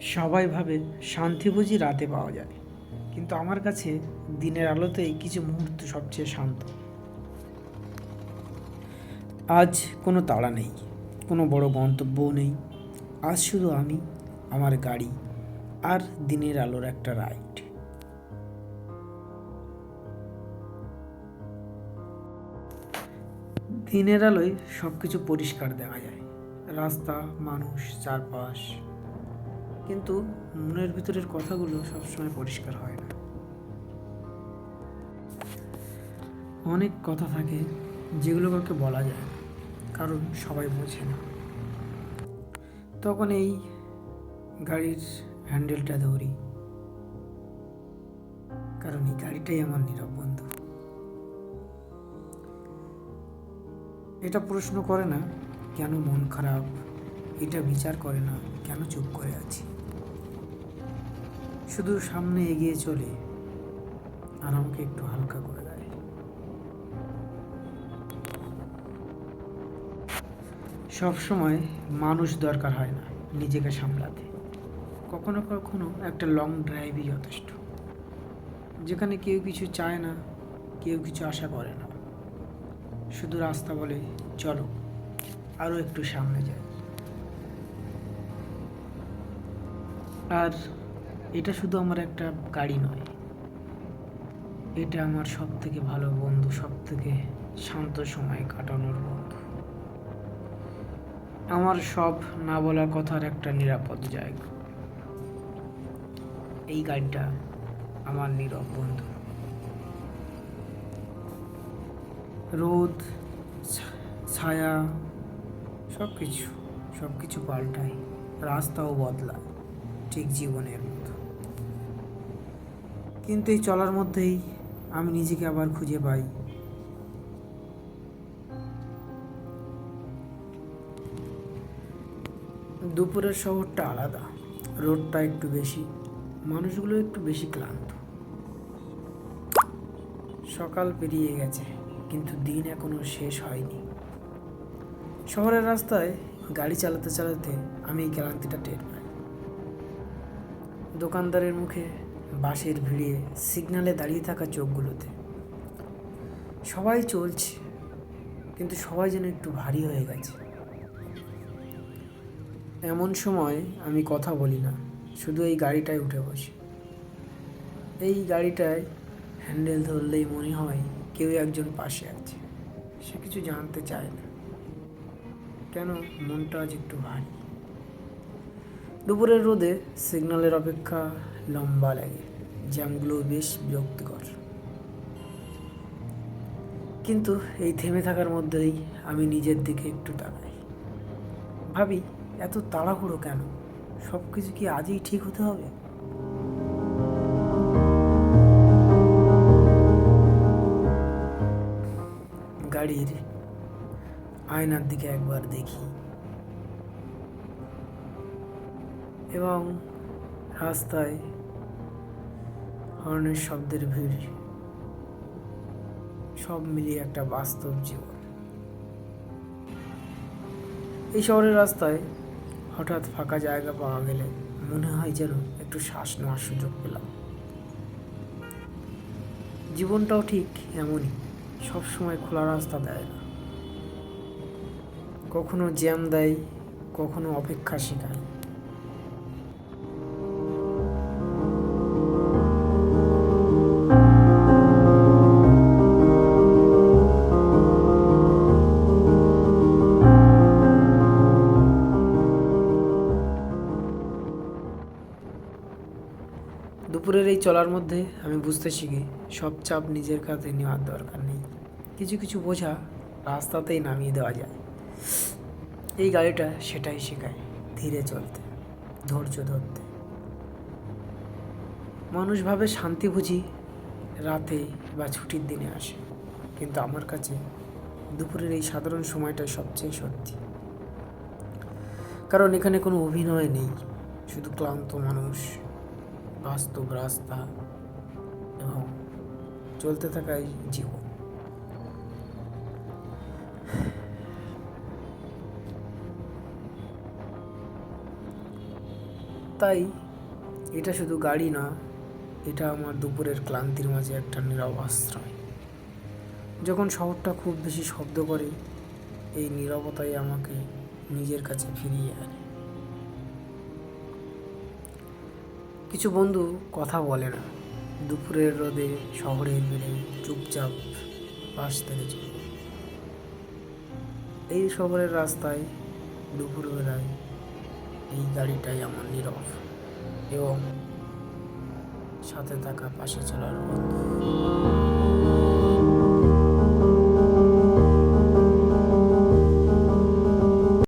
সবাই ভাবে শান্তি বুঝি রাতে পাওয়া যায়। কিন্তু আমার কাছে দিনের আলোতেই কিছু মুহূর্ত সবচেয়ে শান্ত। আজ কোনো তাড়া নেই, কোনো বড় গন্তব্যও নেই। আজ শুধু আমি, আমার গাড়ি আর দিনের আলোর একটা রাইড। দিনের আলোয় সব কিছু পরিষ্কার দেখা যায়। রাস্তা, মানুষ, চারপাশ। কিন্তু মনের ভিতরের কথাগুলো সবসময় পরিষ্কার হয় না। অনেক কথা থাকে যেগুলো কাউকে বলা যায় কারণ সবাই বোঝে না। তখন এই গাড়ির হ্যান্ডেলটা ধরি, কারণ এই গাড়িটাই আমার নীরব বন্ধু। এটা প্রশ্ন করে না, কেন মন খারাপ? এটা বিচার করে না, কেন চুপ করে আছি? শুধু সামনে এগিয়ে চলে, আর আমাকে একটু হালকা করে দেয় সব সময় মানুষ দরকার হয় না নিজেকে সামলাতে। কখনো কখনো একটা লং ড্রাইভই যথেষ্ট। যেখানে কেউ কিছু চায় না, কেউ কিছু আশা করে না। শুধু রাস্তা বলে চলো আরও একটু সামনে যাই। আর এটা শুধু আমার একটা গাড়ি নয়। এটা আমার সব থেকে ভালো বন্ধু সব থেকে শান্ত সময় কাটানোর বন্ধু। আমার সব না বলা কথার একটা নিরাপদ জায়গা। এই গাড়িটা আমার নীরব বন্ধু। রোদ ছায়া সব কিছু সব কিছু পাল্টায়, রাস্তাও বদলায়। ঠিক জীবনের মতো। কিন্তু এই চলার মধ্যেই আমি নিজেকে আবার খুঁজে পাই। দুপুরের শহরটা আলাদা, রোডটা একটু বেশি, মানুষগুলো একটু বেশি ক্লান্ত। সকাল পেরিয়ে গেছে, কিন্তু দিন এখনও শেষ হয়নি। শহরের রাস্তায় গাড়ি চালাতে চালাতে আমি এই ক্লান্তিটা টের পাই। দোকানদারের মুখে বাঁশের ভিড়ে সিগনালে দাঁড়িয়ে থাকা চোখগুলোতে। সবাই চলছে, কিন্তু সবাই যেন একটু ভারী হয়ে গেছে। এমন সময় আমি কথা বলি না, শুধু এই গাড়িটায় উঠে বসি। এই গাড়িটায় হ্যান্ডেল ধরলেই মনে হয় কেউ একজন পাশে আছে, সে কিছু জানতে চায় না। কেন মনটা আজ একটু ভারী? দুপুরের রোদে সিগন্যালের অপেক্ষা লম্বা লাগে, জ্যামগুলো বেশ বিরক্তিকর। কিন্তু এই থেমে থাকার মধ্যেই আমি নিজের দিকে একটু তাকাই। ভাবি, এত তাড়াহুড়ো কেন? সব কিছু কি আজই ঠিক হতে হবে? গাড়ির আয়নার দিকে একবার দেখি। এবং রাস্তায় হর্নের শব্দের ভিড়। সব মিলিয়ে একটা বাস্তব জীবন। এই শহরের রাস্তায় হঠাৎ ফাঁকা জায়গা পাওয়া গেলে মনে হয় যেন একটু শ্বাস নেওয়ার সুযোগ পেলাম। জীবনটাও ঠিক এমনই সবসময় খোলা রাস্তা দেয় না। কখনো জ্যাম দেয়, কখনো অপেক্ষা শেখায়। দুপুরের এই চলার মধ্যে আমি বুঝতে শিখি, সব চাপ নিজের কাছে নেওয়ার দরকার নেই। কিছু কিছু বোঝা রাস্তাতেই নামিয়ে দেওয়া যায়। এই গাড়িটা সেটাই শেখায়, ধীরে চলতে, ধৈর্য ধরতে। মানুষ ভাবে শান্তি বুঝি রাতে বা ছুটির দিনে আসে, কিন্তু আমার কাছে দুপুরের এই সাধারণ সময়টা সবচেয়ে সত্যি। কারণ এখানে কোনো অভিনয় নেই, শুধু ক্লান্ত মানুষ বাস্তব রাস্তা এবং চলতে থাকাই জীবন। তাই এটা শুধু গাড়ি না, এটা আমার দুপুরের ক্লান্তির মাঝে একটা নীরব আশ্রয়। যখন শহরটা খুব বেশি শব্দ করে, এই নীরবতাই আমাকে নিজের কাছে ফিরিয়ে আনে। কিছু বন্ধু কথা বলে না। দুপুরের রোদে শহরে মেরে চুপচাপ পাশ থেকে চলে। এই শহরের রাস্তায় দুপুরবেলায় এই গাড়িটাই আমার নীরব এবং সাথে থাকা পাশে চলার বন্ধু।